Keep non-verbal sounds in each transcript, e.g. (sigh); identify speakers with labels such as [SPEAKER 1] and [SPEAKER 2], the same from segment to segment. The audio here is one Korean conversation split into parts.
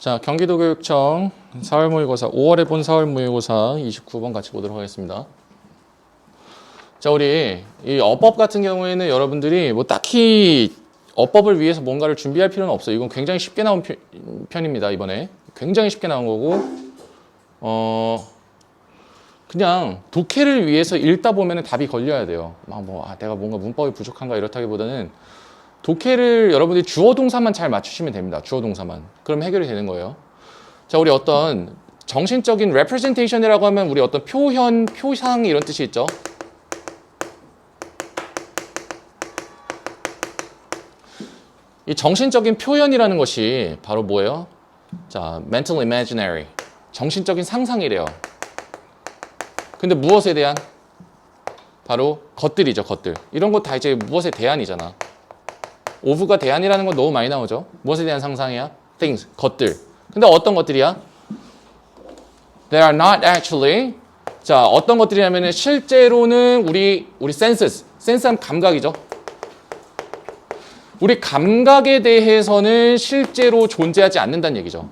[SPEAKER 1] 자, 경기도교육청 4월 모의고사 5월에 본 4월 모의고사 29번 같이 보도록 하겠습니다. 자, 우리 이 어법 같은 경우에는 여러분들이 뭐 딱히 어법을 위해서 뭔가를 준비할 필요는 없어요. 이건 굉장히 쉽게 나온 편- 편입니다. 이번에 굉장히 쉽게 나온 거고 어 그냥 독해를 위해서 읽다 보면은 답이 걸려야 돼요. 막 뭐 아, 내가 뭔가 문법이 부족한가 이렇다기보다는 독해를 여러분들이 주어 동사만 잘 맞추시면 됩니다. 주어 동사만. 그럼 해결이 되는 거예요. 자, 우리 어떤 정신적인 representation이라고 하면 우리 어떤 표현, 표상 이런 뜻이 있죠. 이 정신적인 표현이라는 것이 바로 뭐예요? 자, mental imaginary. 정신적인 상상이래요. 근데 무엇에 대한? 바로 것들이죠, 것들. 이런 거 다 이제 무엇에 대한이잖아. 오브가 대안이라는 건 너무 많이 나오죠. 무엇에 대한 상상이야? things, 것들. 근데 어떤 것들이야? They are not actually. 자, 어떤 것들이냐면은 실제로는 우리 우리 senses, 센스한 감각이죠. 우리 감각에 대해서는 실제로 존재하지 않는다는 얘기죠.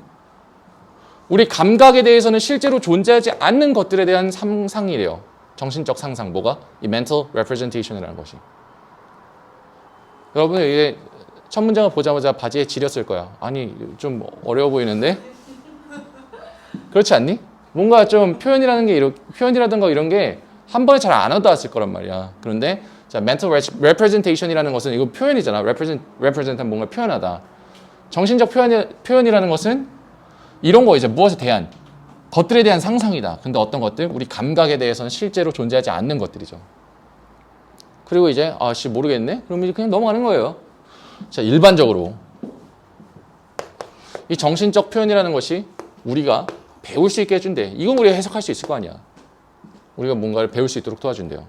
[SPEAKER 1] 우리 감각에 대해서는 실제로 존재하지 않는 것들에 대한 상상이래요. 정신적 상상, 뭐가? 이 mental representation이라는 것이. 여러분 이게 첫 문장을 보자마자 바지에 지렸을 거야. 아니 좀 어려워 보이는데 그렇지 않니? 뭔가 좀 표현이라는 게 이런 표현이라든가 이런 게 한 번에 잘 안 와닿았을 거란 말이야. 그런데 자 mental representation이라는 것은 이거 표현이잖아. represent represent한 뭔가 표현하다. 정신적 표현이, 표현이라는 것은 이런 거 이제 무엇에 대한 것들에 대한 상상이다. 근데 어떤 것들 우리 감각에 대해서는 실제로 존재하지 않는 것들이죠. 그리고 이제 아씨 모르겠네. 그러면 이제 그냥 넘어가는 거예요. 자 일반적으로 이 정신적 표현이라는 것이 우리가 배울 수 있게 해준대. 이건 우리가 해석할 수 있을 거 아니야. 우리가 뭔가를 배울 수 있도록 도와준대요.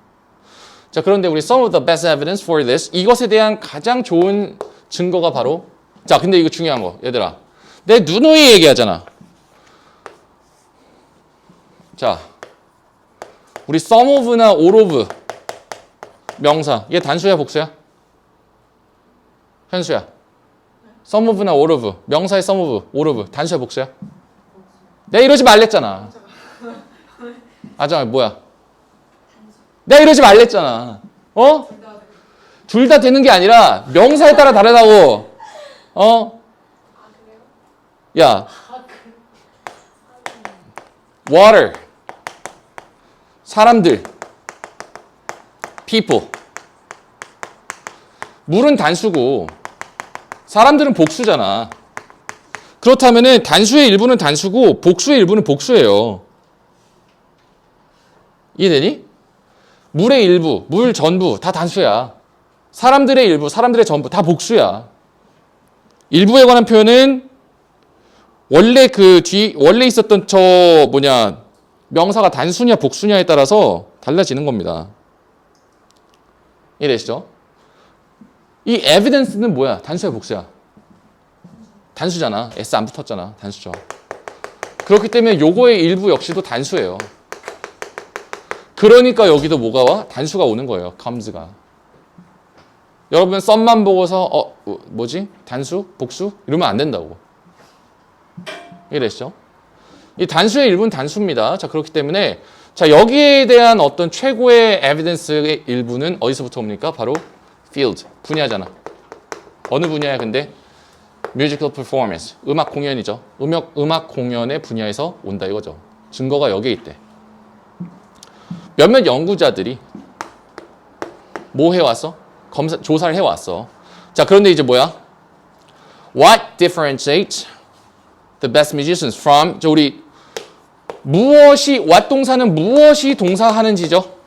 [SPEAKER 1] 자 그런데 우리 some of the best evidence for this 이것에 대한 가장 좋은 증거가 바로 자 근데 이거 중요한 거 얘들아 내 누누이 얘기하잖아. 자 우리 some of나 all of 명사. 얘 단수야, 복수야? 현수야. some of나 all of. 명사의 some of, all of. 단수야, 복수야? 내가 이러지 말랬잖아. (laughs) 아, 잠깐 뭐야? 내가 이러지 말랬잖아. 어? 둘 다 되는 게 아니라 명사에 따라 다르다고. 어? 야. water. 사람들. People. 물은 단수고 사람들은 복수잖아. 그렇다면은 단수의 일부는 단수고 복수의 일부는 복수예요. 이해되니? 물의 일부, 물 전부 다 단수야. 사람들의 일부, 사람들의 전부 다 복수야. 일부에 관한 표현은 원래 그 뒤 원래 있었던 저 뭐냐 명사가 단수냐 복수냐에 따라서 달라지는 겁니다. 이해되시죠? 이 evidence는 뭐야? 단수야, 복수야? 단수잖아. s 안 붙었잖아. 단수죠. 그렇기 때문에 요거의 일부 역시도 단수예요. 그러니까 여기도 뭐가 와? 단수가 오는 거예요. comes가. 여러분 썸만 보고서 어 뭐지? 단수? 복수? 이러면 안 된다고. 이해되시죠? 이 단수의 일부는 단수입니다. 자 그렇기 때문에 자 여기에 대한 어떤 최고의 에비던스의 일부는 어디서부터 옵니까? 바로 field 분야잖아. 어느 분야야 근데? musical performance 음악 공연이죠. 음악 음악 공연의 분야에서 온다 이거죠. 증거가 여기에 있대. 몇몇 연구자들이 뭐 해왔어? 검사 조사를 해왔어. 자 그런데 이제 뭐야? What differentiates the best musicians from 저 우리 무엇이 what 동사는 무엇이 동사하는지죠.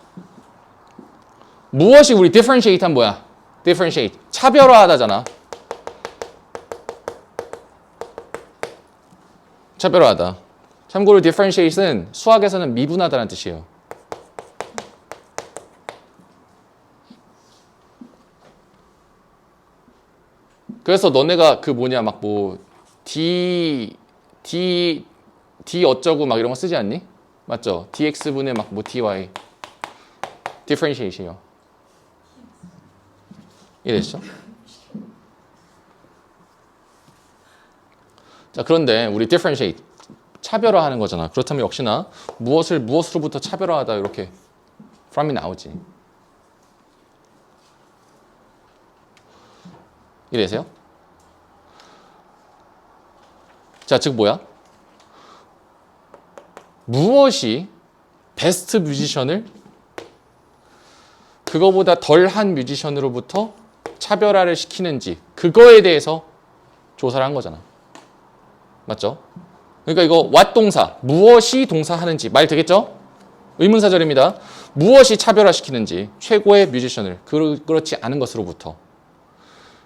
[SPEAKER 1] 무엇이 우리 differentiate한 뭐야? differentiate 차별화하다잖아. 차별화하다. 참고로 differentiate는 수학에서는 미분하다는 뜻이에요. 그래서 너네가 그 뭐냐 막 뭐 d d d 어쩌고 막 이런 거 쓰지 않니? 맞죠? dx분의 막 뭐 dy differentiate이요. 이해되시죠? 자, 그런데 우리 differentiate 차별화하는 거잖아. 그렇다면 역시나 무엇을 무엇으로부터 차별화하다 이렇게 from이 나오지. 이래세요? 자, 즉 뭐야? 무엇이 베스트 뮤지션을 그거보다 덜한 뮤지션으로부터 차별화를 시키는지 그거에 대해서 조사를 한 거잖아. 맞죠? 그러니까 이거 what 동사 무엇이 동사하는지 말 되겠죠? 의문사절입니다. 무엇이 차별화시키는지 최고의 뮤지션을 그, 그렇지 않은 것으로부터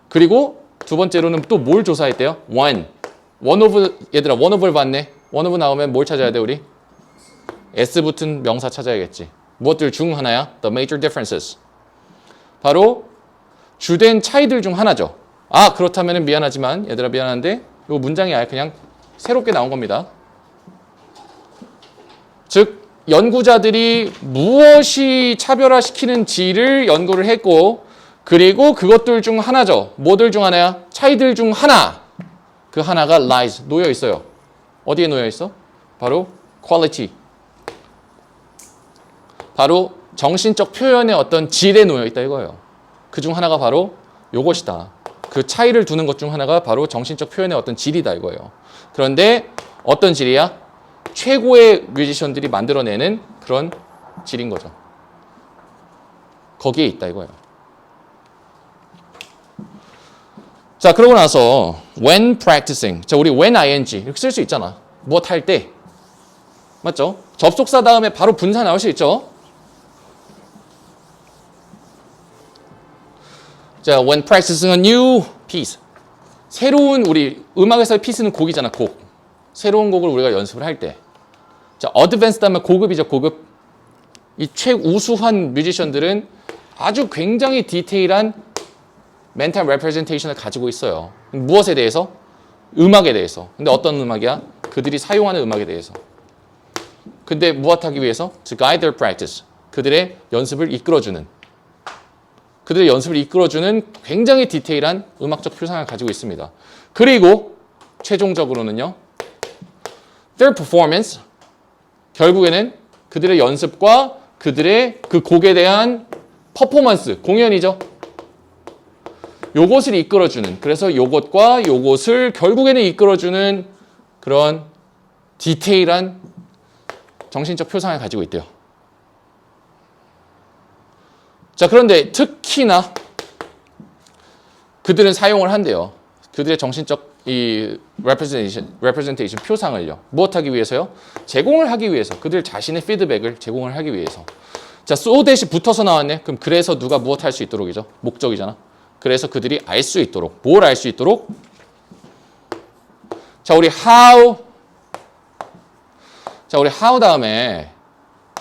[SPEAKER 1] 그리고 두 번째로는 또 뭘 조사했대요? one one of 얘들아 one of를 봤네. one of 나오면 뭘 찾아야 돼 우리? S 붙은 명사 찾아야겠지. 무엇들 중 하나야? The major differences. 바로 주된 차이들 중 하나죠. 아 그렇다면 미안하지만 얘들아 미안한데 이 문장이 아예 그냥 새롭게 나온 겁니다. 즉 연구자들이 무엇이 차별화시키는지를 연구를 했고 그리고 그것들 중 하나죠. 뭐들 중 하나야? 차이들 중 하나. 그 하나가 lies 놓여 있어요. 어디에 놓여 있어? 바로 quality. 바로 정신적 표현의 어떤 질에 놓여 있다 이거예요. 그 중 하나가 바로 요것이다. 그 차이를 두는 것 중 하나가 바로 정신적 표현의 어떤 질이다 이거예요. 그런데 어떤 질이야? 최고의 뮤지션들이 만들어내는 그런 질인 거죠. 거기에 있다 이거예요. 자, 그러고 나서 when practicing. 자, 우리 when ing 이렇게 쓸 수 있잖아. 무엇 할 때. 맞죠? 접속사 다음에 바로 분사 나올 수 있죠? 자, when practicing a new piece. 새로운 우리 음악에서의 피스는 곡이잖아, 곡. 새로운 곡을 우리가 연습을 할 때. 자, 어드밴스드 하면 고급이죠, 고급. 이 최우수한 뮤지션들은 아주 굉장히 디테일한 멘탈 레프레젠테이션을 가지고 있어요. 무엇에 대해서? 음악에 대해서. 근데 어떤 음악이야? 그들이 사용하는 음악에 대해서. 근데 무엇하기 위해서? To guide their practice. 그들의 연습을 이끌어주는. 그들의 연습을 이끌어주는 굉장히 디테일한 음악적 표상을 가지고 있습니다. 그리고 최종적으로는요. Their performance. 결국에는 그들의 연습과 그들의 그 곡에 대한 퍼포먼스, 공연이죠. 요것을 이끌어주는 그래서 요것과 요것을 결국에는 이끌어주는 그런 디테일한 정신적 표상을 가지고 있대요. 자 그런데 특히나 그들은 사용을 한대요. 그들의 정신적 이 representation, representation 표상을요. 무엇하기 위해서요? 제공을 하기 위해서. 그들 자신의 피드백을 제공을 하기 위해서. 자, so 대시 붙어서 나왔네. 그럼 그래서 누가 무엇 할 수 있도록이죠? 목적이잖아. 그래서 그들이 알 수 있도록 뭘 알 수 있도록 자 우리 how 자 우리 how 다음에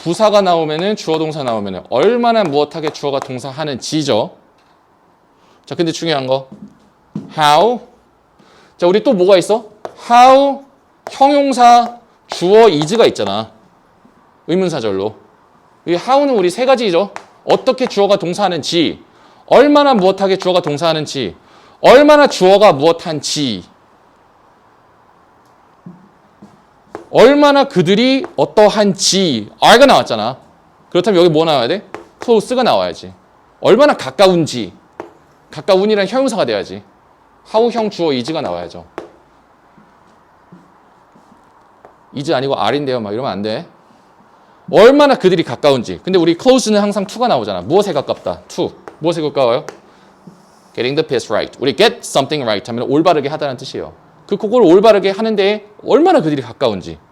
[SPEAKER 1] 부사가 나오면은 주어 동사 나오면은 얼마나 무엇하게 주어가 동사 하는지죠. 자 근데 중요한 거. How? 자 우리 또 뭐가 있어? How 형용사 주어 is가 있잖아. 의문사절로. 이 how는 우리 세 가지죠. 어떻게 주어가 동사하는지 얼마나 무엇하게 주어가 동사하는지, 얼마나 주어가 무엇한지, 얼마나 그들이 어떠한지, R가 나왔잖아. 그렇다면 여기 뭐 나와야 돼? close가 나와야지. 얼마나 가까운지, 가까운이란 형용사가 돼야지. 하우형 주어 is가 나와야죠. is 아니고 R인데요. 막 이러면 안 돼. 얼마나 그들이 가까운지. 근데 우리 close는 항상 to가 나오잖아. 무엇에 가깝다? to. 무엇에 가까워요? Getting the piece right. 우리 get something right 하면 올바르게 하다는 뜻이에요. 그 그걸 올바르게 하는데 얼마나 그들이 가까운지.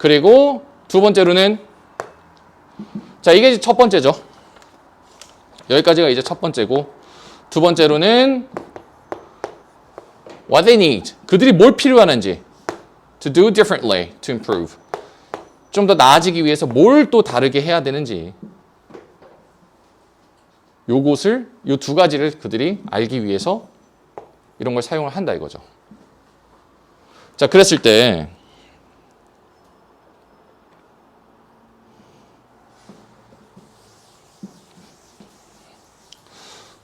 [SPEAKER 1] 그리고 두 번째로는 자 이게 첫 번째죠. 여기까지가 이제 첫 번째고 두 번째로는 what they need. 그들이 뭘 필요하는지 to do differently to improve. 좀 더 나아지기 위해서 뭘 또 다르게 해야 되는지 요것을 요 두 가지를 그들이 알기 위해서 이런 걸 사용을 한다 이거죠. 자, 그랬을 때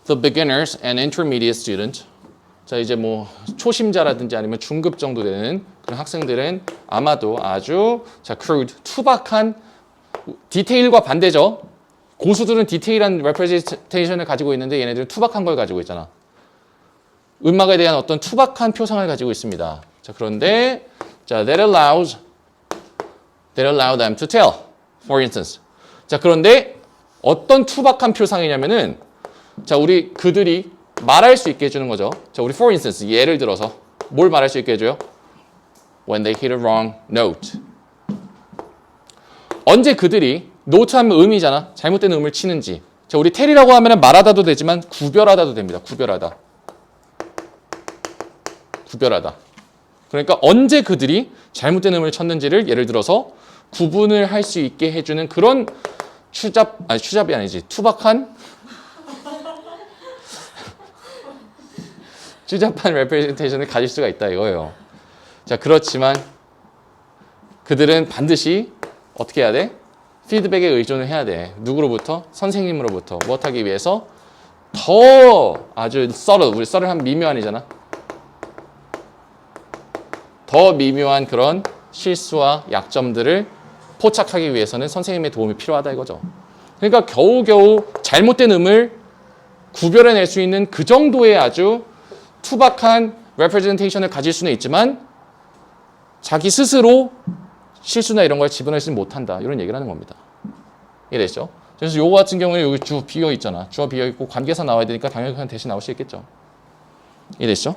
[SPEAKER 1] the beginners and intermediate student 자 이제 뭐 초심자라든지 아니면 중급 정도 되는 그런 학생들은 아마도 아주 자 crude 투박한 디테일과 반대죠. 고수들은 디테일한 레프레젠테이션을 가지고 있는데 얘네들은 투박한 걸 가지고 있잖아. 음악에 대한 어떤 투박한 표상을 가지고 있습니다. 자 그런데 자 that allows that allow them to tell, for instance. 자 그런데 어떤 투박한 표상이냐면은 자 우리 그들이 말할 수 있게 해주는 거죠. 자 우리 for instance 예를 들어서 뭘 말할 수 있게 해줘요? When they hit a wrong note. 언제 그들이 노트 하면 음이잖아. 잘못된 음을 치는지. 자 우리 텔이라고 하면 말하다도 되지만 구별하다도 됩니다. 구별하다. 구별하다. 그러니까 언제 그들이 잘못된 음을 쳤는지를 예를 들어서 구분을 할 수 있게 해주는 그런 추잡 아니 추잡이 아니지 투박한 추잡한 레프레젠테이션을 가질 수가 있다 이거예요. 자 그렇지만 그들은 반드시 어떻게 해야 돼? 피드백에 의존을 해야 돼. 누구로부터? 선생님으로부터 무엇하기 위해서 더 아주 썰어 우리 썰을 한 미묘한이잖아. 더 미묘한 그런 실수와 약점들을 포착하기 위해서는 선생님의 도움이 필요하다 이거죠. 그러니까 겨우겨우 잘못된 음을 구별해낼 수 있는 그 정도의 아주 투박한 레프레젠테이션을 가질 수는 있지만 자기 스스로 실수나 이런 걸 집어내지 못한다 이런 얘기를 하는 겁니다. 이해되시죠? 그래서 요거 같은 경우에 여기 주 비어 있잖아. 주어 비어 있고 관계사 나와야 되니까 당연히 그냥 대신 나올 수 있겠죠. 이해되시죠?